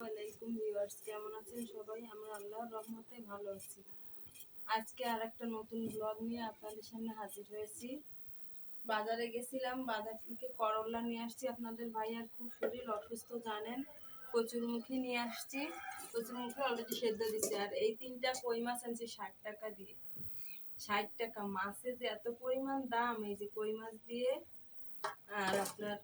আলাইকুম ভিউয়ার্স কেমন আছেন সবাই? আমরা আল্লাহর রহমতে ভালো আছি। আজকে আর একটা নতুন ব্লগ নিয়ে আপনাদের সামনে হাজির হয়েছি। বাজারে গেছিলাম, বাজার থেকে করলা নিয়ে আসছি আপনাদের ভাইয়ার। খুব শরীর অসুস্থ, জানেন? কচুরমুখী নিয়ে আসছি। কচুরমুখী অলরেডি সেদ্ধ দিচ্ছি আর এই তিনটা কই মাছ আনছি, ষাট টাকা দিয়ে। ষাট টাকা। মাছের যে এত পরিমাণ দাম, এই যে কই মাছ দিয়ে, আর আপনার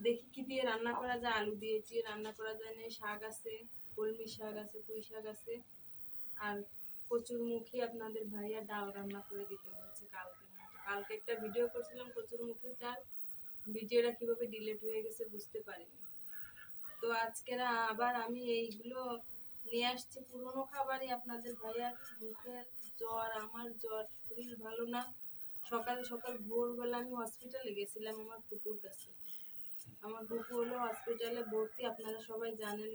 দেখি কি দিয়ে রান্না করা যায়, আলু দিয়ে দিয়ে রান্না করা যায় না শাক আছে, কলমি শাক আছে, পুঁই শাক আছে। আর কচুর মুখী আপনাদের ভাইয়া ডাল রান্না করে দিতে বলছে কালকে। কালকে একটা ভিডিও করছিলাম কচুর মুখির ডাল। ভিডিওটা কীভাবে ডিলেট হয়ে গেছে বুঝতে পারিনি। তো আজকে আবার আমি এইগুলো নিয়ে আসছি। পুরনো খাবারই আপনাদের ভাইয়ার মুখের জ্বর, আমার জ্বর, শরীর ভালো না। সকাল সকাল ভোরবেলা আমি হসপিটালে গেছিলাম আমার কুকুর কাছে। আমার বুকু হলো হসপিটালে ভর্তি, আপনারা সবাই জানেন,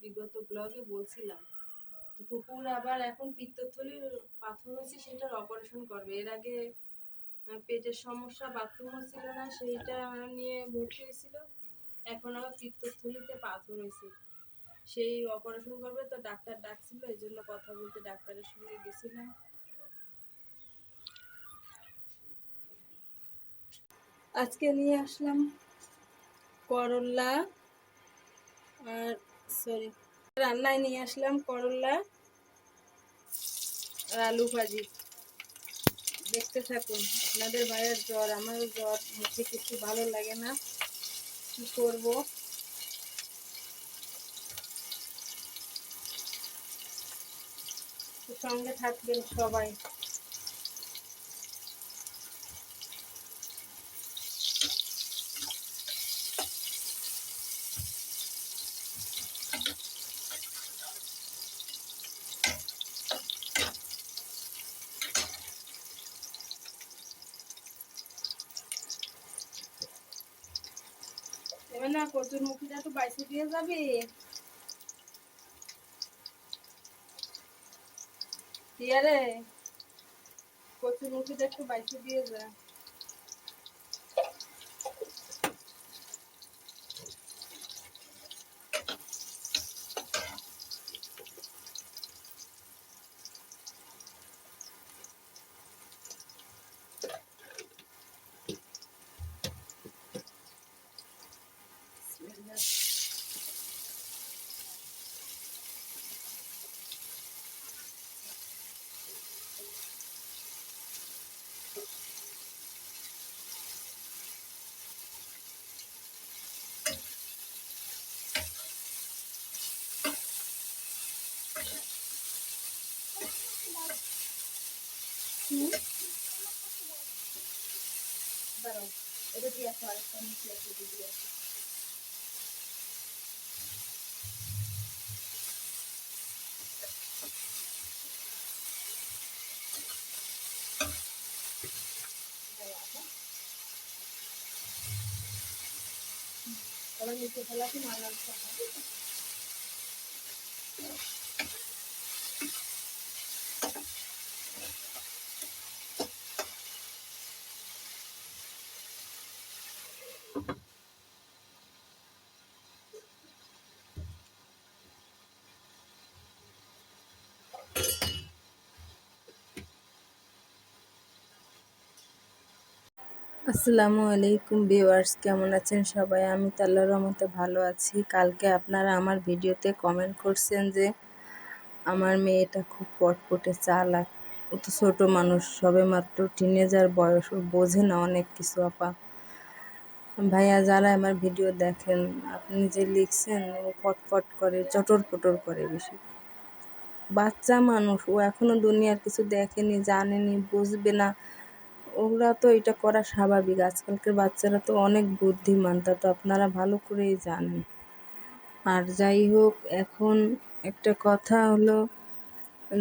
বিগত ব্লগে বলছিলাম। কুকুর আবার এখন পিত্তথলির পাথর হয়েছে, সেটার অপারেশন করবে। এর আগে পেটের সমস্যা বাথরুম হচ্ছিল না, সেইটা নিয়ে ভর্তি হয়েছিল। এখন আবার পিত্তথলিতে পাথর হয়েছে। সেই অপারেশন করবে, তো ডাক্তার ডাকছিল, এই জন্য কথা বলতে ডাক্তারের সঙ্গে গেছিলাম। আজকে নিয়ে আসলাম। করলা আর সরি রান্নায় নিয়ে আসলাম করলা আর আলু ভাজি। দেখতে থাকুন, আপনাদের ভাইয়ের জ্বর, আমারও জ্বর, মুখে কিছু ভালো লাগে না। কি করব? সঙ্গে থাকবেন সবাই। না কচুর মুখিটা তো বাইসে দিয়ে যাবে। রে কচুর মুখিটা একটু বাইসে দিয়ে যা। দাঁড়াও এটা দিয়ে আসো আরেকটা নিচে আছে দিয়ে আসো আবার নিচে ফেলা কি আসসালামু আলাইকুম ভিউয়ার্স, কেমন আছেন সবাই? আমি তাল্লার রহমতে ভালো আছি। কালকে আপনারা আমার ভিডিওতে কমেন্ট করছেন যে, আমার মেয়েটা খুব পটপটে চালাক। ও তো ছোটো মানুষ সবে মাত্র টিনেজার বয়স বোঝে না অনেক কিছু, আপা। ভাইয়া, যারা আমার ভিডিও দেখেন, আপনি যে লিখছেন, ও ফটফট করে, চটর পটর করে বেশি। বাচ্চা মানুষ, ও এখনও দুনিয়ার কিছু দেখেনি, জানেনি, বুঝবে না। ওরা তো এটা করা স্বাভাবিক। আজকালকার বাচ্চারা তো অনেক বুদ্ধিমান, তা তো আপনারা ভালো করেই জানেন। আর যাই হোক, এখন একটা কথা হলো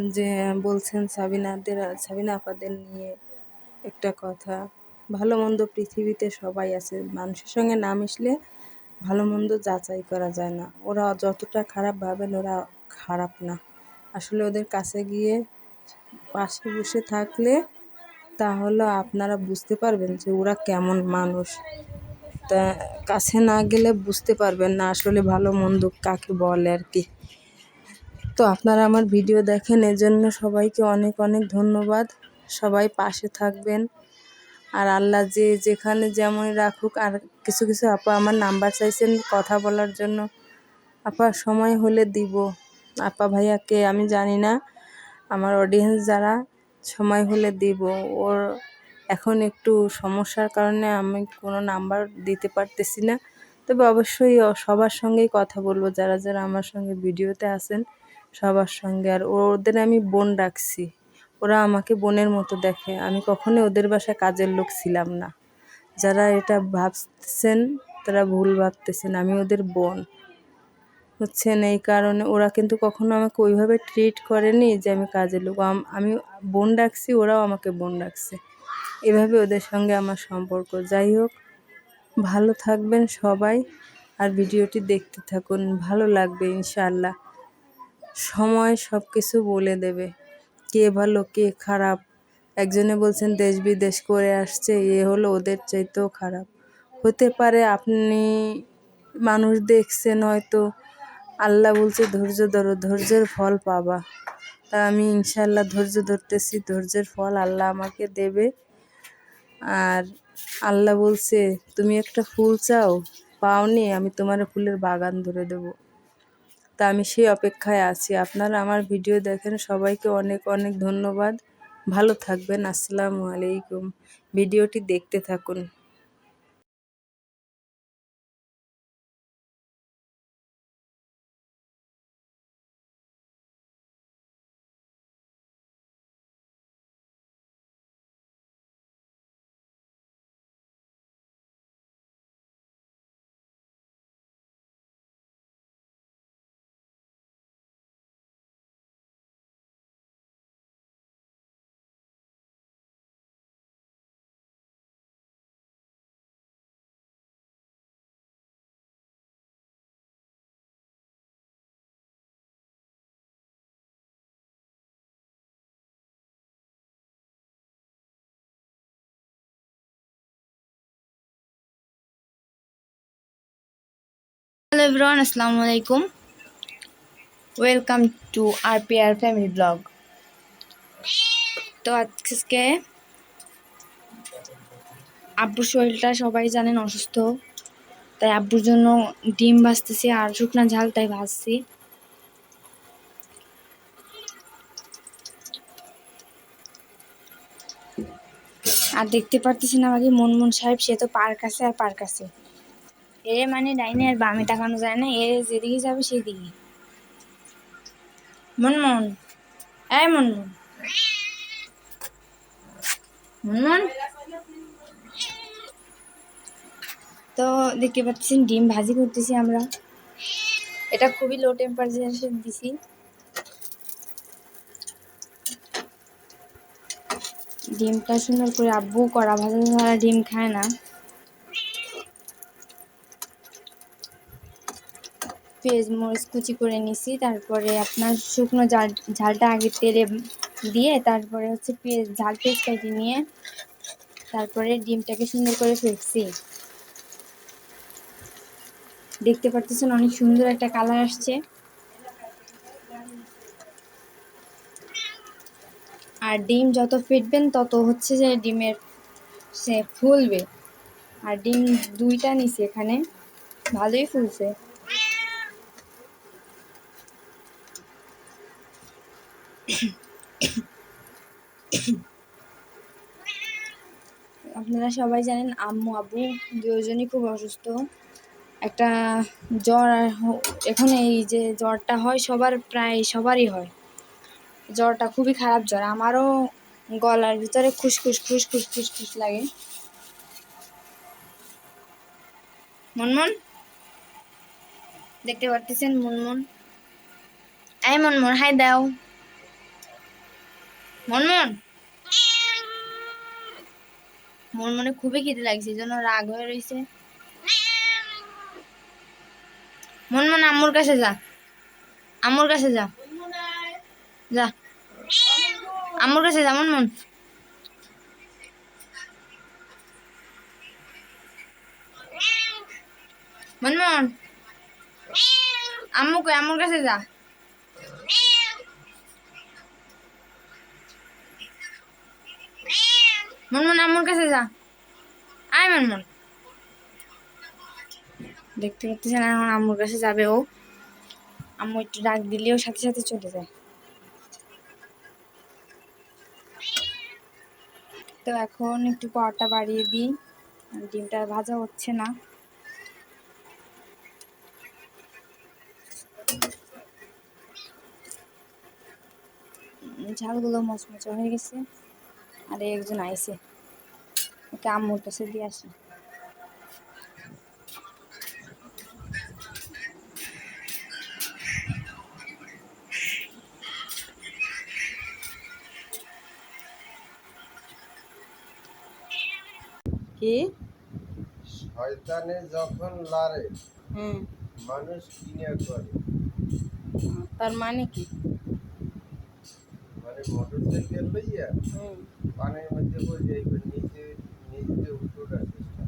যে, বলছেন সাবিনাদের, সাবিনা আপাদের নিয়ে একটা কথা। ভালো মন্দ পৃথিবীতে সবাই আছে, মানুষের সঙ্গে না মিশলে ভালো মন্দ যাচাই করা যায় না। ওরা যতটা খারাপ ভাবেন, ওরা খারাপ না। আসলে ওদের কাছে গিয়ে পাশে বসে থাকলে তাহলে আপনারা বুঝতে পারবেন যে ওরা কেমন মানুষ। তা কাছে না গেলে বুঝতে পারবেন না আসলে ভালো মন্দ কাকে বলে আর কি। তো আপনারা আমার ভিডিও দেখেন, এজন্য সবাইকে অনেক অনেক ধন্যবাদ। সবাই পাশে থাকবেন। আর আল্লাহ যে যেখানে যেমন রাখুক, আর কিছু কিছু আপা আমার নাম্বার চাইছেন কথা বলার জন্য, আপা সময় হলে দিব। আপা ভাইয়াকে আমি জানি না, আমার অডিয়েন্স যারা সময় হলে দিব। ওর এখন একটু সমস্যার কারণে আমি কোনো নাম্বার দিতে পারতেছি না। তবে অবশ্যই সবার সঙ্গেই কথা বলব। যারা যারা আমার সঙ্গে ভিডিওতে আসেন সবার সঙ্গে। আর ওদের আমি বোন ডাকছি। ওরা আমাকে বোনের মতো দেখে। আমি কখনোই ওদের বাসায় কাজের লোক ছিলাম না। যারা এটা ভাবছেন, তারা ভুল ভাবতেছেন। আমি ওদের বোন। হচ্ছেন এই কারণে ওরা কিন্তু কখনো আমাকে ওইভাবে ট্রিট করেনি যে আমি কাজের লোক। আমি বোন ডাকছি, ওরাও আমাকে বোন ডাকছে। এভাবে ওদের সঙ্গে আমার সম্পর্ক। যাই হোক, ভালো থাকবেন সবাই আর ভিডিওটি দেখতে থাকুন। ভালো লাগবে ইনশাআল্লাহ। সময় সব কিছু বলে দেবে। কে ভালো, কে খারাপ। একজনে বলছেন, দেশ বিদেশ করে আসছে, এ হলো ওদের চাইতেও খারাপ। হতে পারে আপনি মানুষ দেখছেন হয়তো আল্লাহ বলছে, ধৈর্য ধরো, ধৈর্যের ফল পাবা। তা আমি ইনশাল্লাহ ধৈর্য ধরতেছি, ধৈর্যের ফল আল্লাহ আমাকে দেবে। আর আল্লাহ বলছে, তুমি একটা ফুল চাও? পাওনি, আমি তোমার ফুলের বাগান ধরে দেব। তা আমি সেই অপেক্ষায় আছি। আপনারা আমার ভিডিও দেখেন, সবাইকে অনেক অনেক ধন্যবাদ। ভালো থাকবেন, আসসালামু আলাইকুম। ভিডিওটি দেখতে থাকুন। হ্যালো এভরিওয়ান আসসালামু আলাইকুম welcome to R P R family blog তো আজকে আব্বুর শরীরটা সবাই জানেন অসুস্থ, তাই আব্বুর জন্য ডিম ভাজতেছি আর শুকনা ঝাল তাই ভাজছি। আর দেখতে পারতেছেন আমাকে মনমন সাহেব, সে তো পার্ক আছে আর পার্ক আছে। এ মানে ডাইনে আর বামে তাকানো যায় না, এ যেদিকে যাবে সেদিকে মনমন। এই মনমন। মনমন? তো দেখতে পাচ্ছেন, ডিম ভাজি করতেছি আমরা। এটা খুবই লো টেম্পারেচারে দিছি। ডিমটা সুন্দর করে আব্বু কড়া ভাজা ছাড়া ডিম খায় না। পেঁয়াজ মরিচ কুচি করে নিছি, তারপরে আপনার শুকনো ঝাল ঝালটা আগে তেলে দিয়ে তারপরে হচ্ছে পেঁয়াজ, ঝাল পেঁয়াজ কেটে নিয়ে তারপরে ডিমটাকে সুন্দর করে ফেলছি দেখতে পারতেছেন অনেক সুন্দর একটা কালার আসছে। আর ডিম যত ফেটবেন, তত হচ্ছে যে ডিমের সে ফুলবে। আর ডিম দুইটা নিছি এখানে, ভালোই ফুলছে। আপনারা সবাই জানেন আম্মু, আব্বু দুজনই খুব অসুস্থ। একটা জ্বর এখন এই যে জ্বরটা হয় সবার, প্রায় সবারই হয়। জ্বরটা খুবই খারাপ জ্বর, আমারও গলার ভিতরে খুসখুস খুসখুস খুসখুস লাগে। মনমন? দেখতে পারতেছেন মনমন? এই মনমন, হাই দাও। মনমন? মন মনে খুবই খিদে লাগছে জন্য রাগ হয়ে রয়েছে মন মন আম্মুর কাছে যা। আম্মুর কাছে যা। যা। আম্মুর কাছে যা মন। মন মন। আম্মু কই, আম্মুর কাছে যা। মনমন আম্মুর কাছে যা। আয় মনমন দেখতে পাচ্ছেন, এখন আম্মুর কাছে যাবে ও। আম্মু একটু ডাক দিলেও সাথে সাথে চলে যায়। তো এখন একটু পাওয়ারটা বাড়িয়ে দিই। ডিমটা ভাজা হচ্ছে না। ঝালগুলো মচমচে হয়ে গেছে। আর একজন আইছে। ওকে আম্মুর কাছে দিয়ে আসি। কি? শয়তানে যখন লারে হুম। মানুষ কিনে করে। তার মানে কি? মোটর সাইকেল লইয়া হুম। পানির মধ্যে বই যাইবে নিচে নিচে উঠোটার চেষ্টা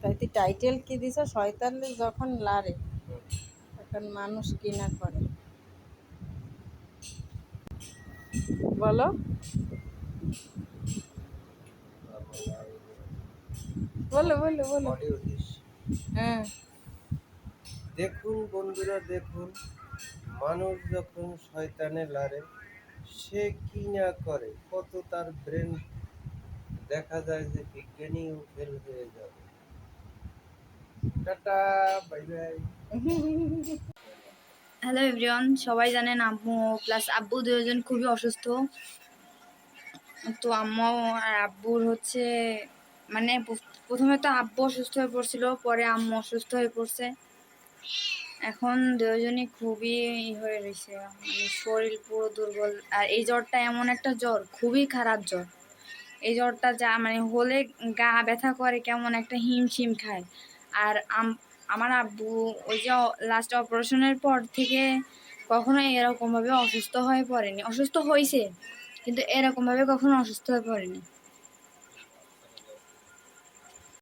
তাই তুই টাইটেল কি দিছ? শয়তানের যখন লারে তখন মানুষ কি না করে। বলো। বলো বলো বলো। হ্যাঁ। দেখুন বন্ধুরা দেখুন। মানুষ যখন শয়তানে লারে সে কি না করে? কত তার ব্রেন দেখা যায় যে বিজ্ঞানীও ফেল হয়ে যাবে। Tata bye bye hello everyone সবাই জানেন আম্মু প্লাস আব্বু দুজন খুবই অসুস্থ। তো আম্মু আর আব্বুর হচ্ছে মানে প্রথমে তো আব্বু অসুস্থ হয়ে পড়ছিল, পরে আম্মু অসুস্থ হয়ে পড়ছে। এখন দুজনই খুবই হয়ে রয়েছে। মানে শরীর পুরো দুর্বল। আর এই জ্বরটা এমন একটা জ্বর, খুবই খারাপ জ্বর। এই জ্বরটা যা মানে হলে গা ব্যথা করে, কেমন একটা হিমশিম খায়। আর আমার আব্বু ওই যে লাস্ট অপারেশনের পর থেকে কখনো এরকমভাবে অসুস্থ হয়ে পড়েনি। অসুস্থ হয়েছে কিন্তু এরকমভাবে কখনো অসুস্থ হয়ে পড়েনি।